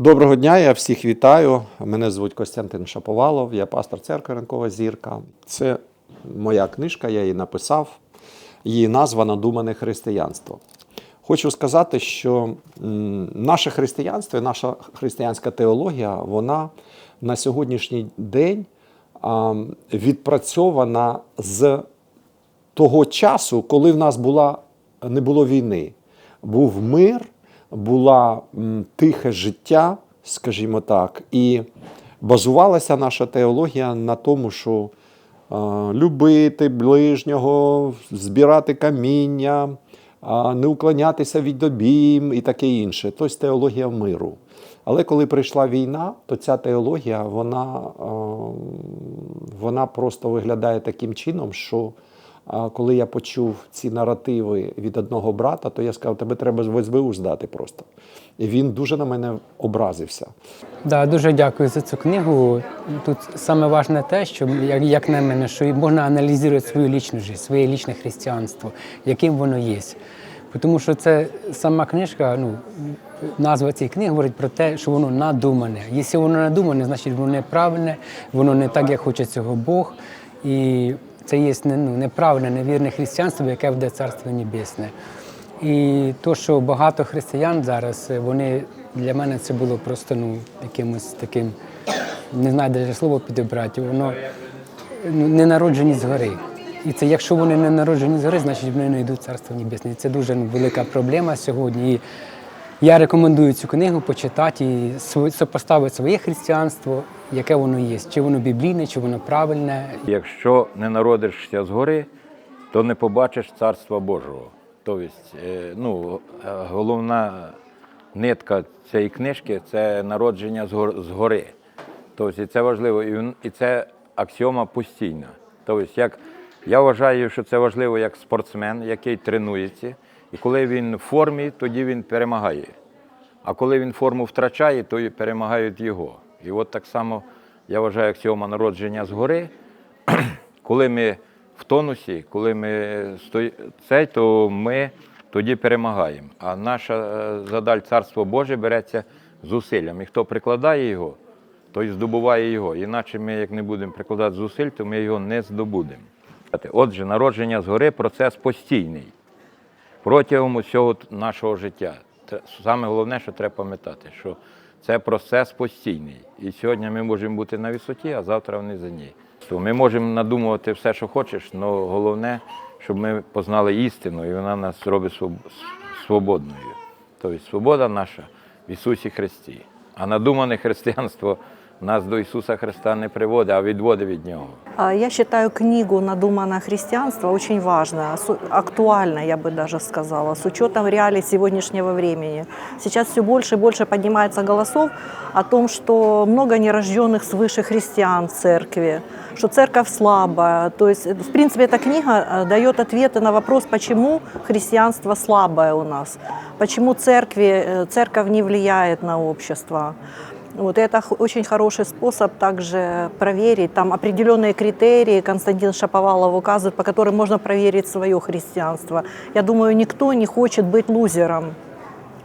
Доброго дня, я всіх вітаю. Мене звуть Костянтин Шаповалов, я пастор церкви Ранкова зірка. Це моя книжка, я її написав. Її назва Надумане християнство. Хочу сказати, що наше християнство і наша християнська теологія, вона на сьогоднішній день відпрацьована з того часу, коли в нас була, не було війни. Був мир, була тихе життя, скажімо так, і базувалася наша теологія на тому, що любити ближнього, збирати каміння, не уклонятися від обійм і таке інше. Тобто теологія миру. Але коли прийшла війна, то ця теологія вона, вона просто виглядає таким чином, що коли я почув ці наративи від одного брата, то я сказав, тебе треба в СБУ здати просто. І він дуже на мене образився. Да, дуже дякую за цю книгу. Тут саме важне те, що як, на мене, що можна аналізувати свою лічну життя, своє лічне християнство, яким воно є. Тому що це сама книжка, ну, назва цієї книги говорить про те, що воно надумане. Якщо воно надумане, значить воно неправильне, воно не так, як хоче цього Бог. І це є ну, неправильне, невірне християнство, яке веде Царство Небесне. І то, що багато християн зараз, е, вони для мене це було просто ну, якимось таким, не знаю, де слово підібрати, воно ну, не народжені згори. І це якщо вони не народжені згори, значить вони не йдуть царство небесне. І це дуже ну, велика проблема сьогодні. І я рекомендую цю книгу почитати і сопоставити своє християнство, яке воно є, чи воно біблійне, чи воно правильне. Якщо не народишся згори, то не побачиш Царства Божого. Тобто, ну, е, головна нитка цієї книжки це народження згор- згори. Тобто, це важливо, і це аксіома постійна. Тобто, як, я вважаю, що це важливо як спортсмен, який тренується, і коли він в формі, тоді він перемагає. А коли він форму втрачає, то перемагають його. І от так само я вважаю аксіома народження згори. коли ми в тонусі, коли ми стої... цей, то ми тоді перемагаємо. А наша е, задаль Царство Боже береться зусиллям. І хто прикладає його, той здобуває його. Іначе ми, як не будемо прикладати зусиль, то ми його не здобудемо. Отже, народження згори процес постійний протягом усього нашого життя. Саме головне, що треба пам'ятати, що це процес постійний. І сьогодні ми можемо бути на висоті, а завтра в низині. Ми можемо надумувати все, що хочеш, але головне, щоб ми познали істину, і вона нас робить свободною. Тобто свобода наша в Ісусі Христі. А надумане християнство нас до Ісуса Христа не приводить, а відводить від Нього. А, Я считаю книгу «Надуманное христианство» очень важной, осо- актуальной, я бы даже сказала, с учетом реалий сегодняшнего времени. Сейчас все больше и больше поднимается голосов о том, что много нерожденных свыше христиан в церкви, что церковь слабая. То есть, в принципе, эта книга э, дает ответы на вопрос, почему христианство слабое у нас, почему церкви, э, церковь не влияет на общество. Вот это очень хороший способ также проверить. Там определенные критерии Константин Шаповалов указывает, по которым можно проверить свое христианство. Я думаю, никто не хочет быть лузером.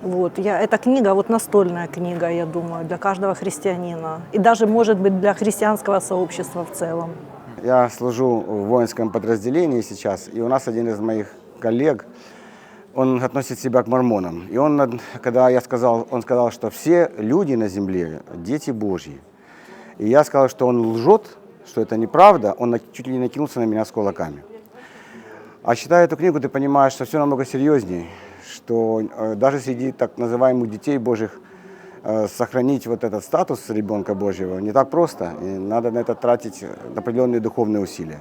Вот. Я, эта книга, вот настольная книга, я думаю, для каждого христианина. И даже, может быть, для христианского сообщества в целом. Я служу в воинском подразделении сейчас, и у нас один из моих коллег, он относит себя к мормонам. И он, когда я сказал, он сказал, что все люди на земле – дети Божьи. И я сказал, что он лжет, что это неправда, он чуть ли не накинулся на меня с кулаками. А читая эту книгу, ты понимаешь, что все намного серьезнее, что э, даже среди так называемых детей Божьих э, сохранить вот этот статус ребенка Божьего не так просто, и надо на это тратить определенные духовные усилия.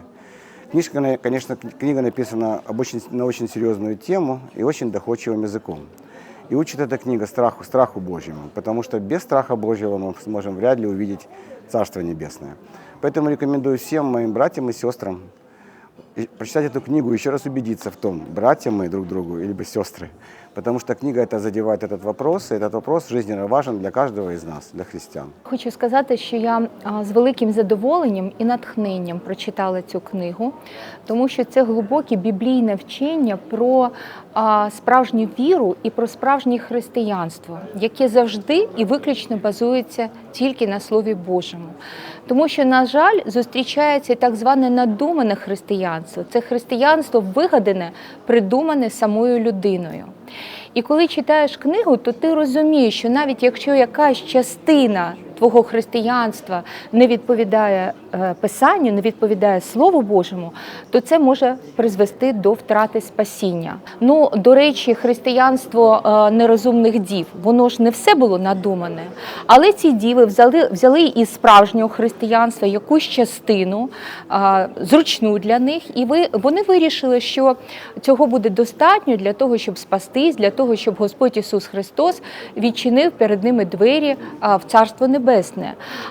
Книжка, на- конечно, кни- книга написана об очень, на очень серьезную тему и очень доходчивым языком. И учит эта книга страху, страху Божьему, потому что без страха Божьего мы сможем вряд ли увидеть Царство Небесное. Поэтому рекомендую всем моим братьям и сестрам и прочитать эту книгу и еще раз убедиться в том, братья мы друг другу, либо сестры. потому что книга это задевает этот вопрос, и этот вопрос жизненно важен для каждого из нас, для христиан. Хочу сказати, що я а, з великим задоволенням і натхненням прочитала цю книгу, тому що це глибоке біблійне вчення про а, справжню віру і про справжнє християнство, яке завжди і виключно базується тільки на Слові Божому. Тому що, на жаль, зустрічається і так зване надумане християнство. Це християнство вигадане, придумане самою людиною. І коли читаєш книгу, то ти розумієш, що навіть якщо якась частина твого християнства не відповідає е, Писанню, не відповідає Слову Божому, то це може призвести до втрати спасіння. Ну, до речі, християнство е, нерозумних дів, воно ж не все було надумане, але ці діви взяли, взяли із справжнього християнства якусь частину, е, зручну для них, і вони вирішили, що цього буде достатньо для того, щоб спастись, для того, щоб Господь Ісус Христос відчинив перед ними двері в Царство Небесне.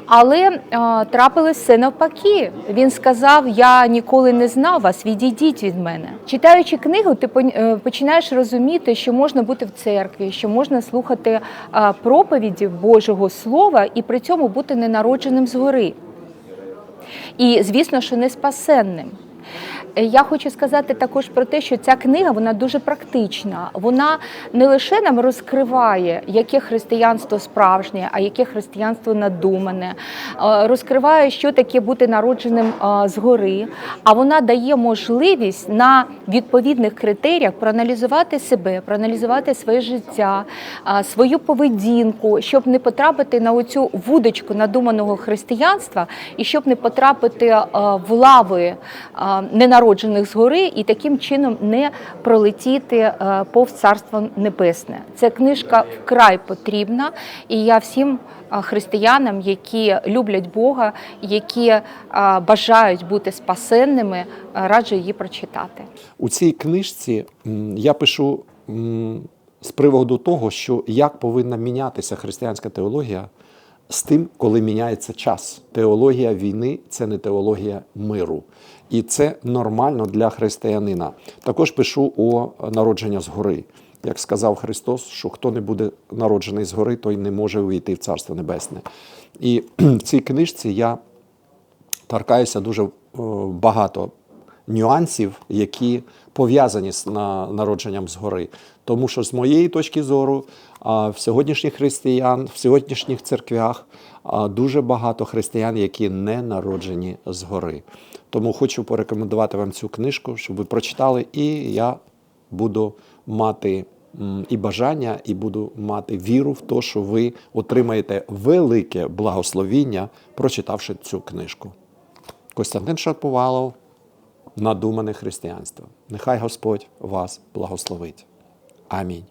Але а, трапилось все навпаки. Він сказав: Я ніколи не знав вас, відійдіть від мене. Читаючи книгу, ти е, починаєш розуміти, що можна бути в церкві, що можна слухати а, проповіді Божого Слова і при цьому бути ненародженим згори. І звісно, що не спасенним. Е, Я хочу сказати також про те, що ця книга вона дуже практична. Вона не лише нам розкриває, яке християнство справжнє, а яке християнство надумане, е, розкриває, що таке бути народженим е, згори. А вона дає можливість на відповідних критеріях проаналізувати себе, проаналізувати своє життя, свою поведінку, щоб не потрапити на оцю вудочку надуманого християнства і щоб не потрапити в лави е, ненароджених згори і таким чином не пролетіти е, повз царство небесне. Ця книжка вкрай потрібна, і я всім е, християнам, які люблять Бога, які е, бажають бути спасенними, раджу її прочитати. У цій книжці я пишу з приводу того, що як повинна мінятися християнська теологія з тим, коли міняється час. Теологія війни це не теологія миру. І це нормально для християнина. Також пишу о народження згори. Як сказав Христос, що хто не буде народжений згори, той не може увійти в Царство Небесне. І в цій книжці я торкаюся дуже багато нюансів, які пов'язані з народженням згори. Тому що з моєї точки зору, в сьогоднішніх християн, в сьогоднішніх церквях дуже багато християн, які не народжені згори. Тому хочу порекомендувати вам цю книжку, щоб ви прочитали, і я буду мати і бажання, і буду мати віру в те, що ви отримаєте велике благословіння, прочитавши цю книжку. Костянтин Шаповалов, надумане християнство. Нехай Господь вас благословить. Амінь.